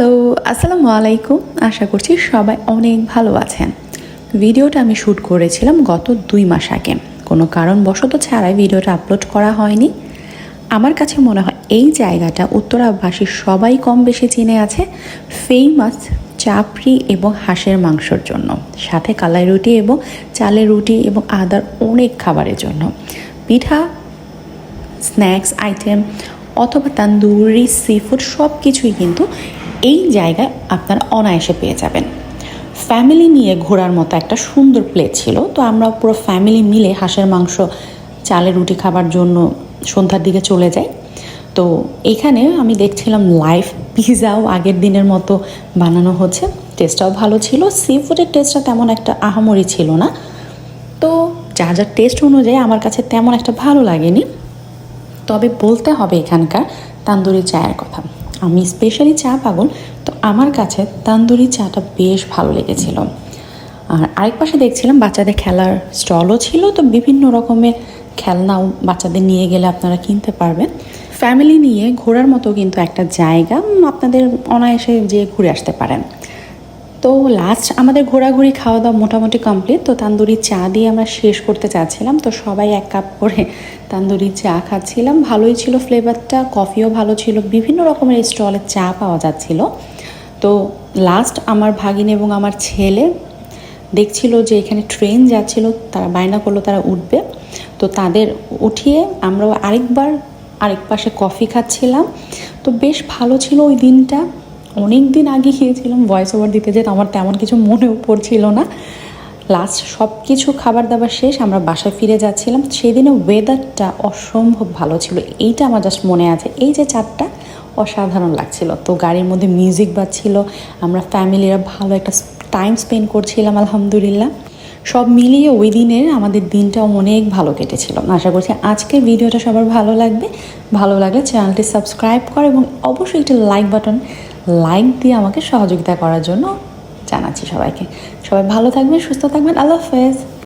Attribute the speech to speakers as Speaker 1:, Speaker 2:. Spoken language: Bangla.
Speaker 1: হ্যালো আসসালামু আলাইকুম। আশা করছি সবাই অনেক ভালো আছেন। ভিডিওটা আমি শ্যুট করেছিলাম গত দুই মাস আগে। কোনো কারণবশত ছাড়াই ভিডিওটা আপলোড করা হয়নি। আমার কাছে মনে হয় এই জায়গাটা উত্তরাবাসী সবাই কম বেশি চিনে আছে ফেমাস চাপড়ি এবং হাঁসের মাংসর জন্য। সাথে কালাই রুটি এবং চালের রুটি এবং আদার অনেক খাবারের জন্য। পিঠা স্ন্যাক্স আইটেম অথবা তান্দুরি সি ফুড সব কিছুই কিন্তু এই জায়গায় আপনারা অনায়াসে পেয়ে যাবেন। ফ্যামিলি নিয়ে ঘোরার মতো একটা সুন্দর প্লেস ছিল, তো আমরা পুরো ফ্যামিলি মিলে হাঁসের মাংস, চালের রুটি খাবার জন্য সন্ধ্যার দিকে চলে যাই। তো এখানে আমি দেখছিলাম লাইভ পিৎজাও আগের দিনের মতো বানানো হচ্ছে। টেস্টটাও ভালো ছিল সি ফুডের টেস্টটা তেমন একটা আহামরি ছিল না। তো যা যা টেস্ট অনুযায়ী আমার কাছে তেমন একটা ভালো লাগেনি। তবে বলতে হবে এখানকার তান্দুরি চায়ের কথা। আমি স্পেশালি চা পাগল, তো আমার কাছে তান্দুরি চাটা বেশ ভালো লেগেছিল। আর আরেক পাশে দেখছিলাম বাচ্চাদের খেলার স্টলও ছিল, তো বিভিন্ন রকমের খেলনাও বাচ্চাদের নিয়ে গেলে আপনারা কিনতে পারবেন। ফ্যামিলি নিয়ে ঘোরার মতো কিন্তু একটা জায়গা আপনাদের অনায়াসে যে ঘুরে আসতে পারেন। তো লাস্ট আমাদের ঘোরাঘুরি খাওয়া দাওয়া মোটামুটি কমপ্লিট তো তান্দুরি চা দিয়ে আমরা শেষ করতে চাচ্ছিলাম। তো সবাই এক কাপ করে তান্দুরি চা খাচ্ছিলাম। ভালোই ছিল ফ্লেভারটা কফিও ভালো ছিল। বিভিন্ন রকমের স্টলে চা পাওয়া যাচ্ছিল। তো লাস্ট আমার ভাগিন এবং আমার ছেলে দেখছিল যে এখানে ট্রেন যাচ্ছিল, তারা বায়না করল তারা উঠবে। তো তাদের উঠিয়ে আমরাও আরেকবার আরেক পাশে কফি খাচ্ছিলাম। তো বেশ ভালো ছিল ওই দিনটা। অনেক দিন আগে গিয়েছিলাম ভয়েস ওভার দিতে যেতে আমার তেমন কিছু মনেও পড়ছিল না। লাস্ট সব কিছু খাবার দাবার শেষ, আমরা বাসায় ফিরে যাচ্ছিলাম। সেদিনে ওয়েদারটা অসম্ভব ভালো ছিল। এইটা আমার জাস্ট মনে আছে। এই যে চারটা অসাধারণ লাগছিল। তো গাড়ির মধ্যে মিউজিক বাজছিল, আমরা ফ্যামিলিরা ভালো একটা টাইম স্পেন্ড করছিলাম, আলহামদুলিল্লাহ। সব মিলিয়ে ওই দিনের আমাদের দিনটাও অনেক ভালো কেটেছিল। আশা করছি আজকের ভিডিওটা সবার ভালো লাগবে। ভালো লাগলে চ্যানেলটি সাবস্ক্রাইব করো এবং অবশ্যই একটি লাইক বাটন লাইক দিয়ে আমাকে সহযোগিতা করার জন্য জানাচ্ছি সবাইকে। সবাই ভালো থাকবেন, সুস্থ থাকবেন। আল্লাহ হাফেজ।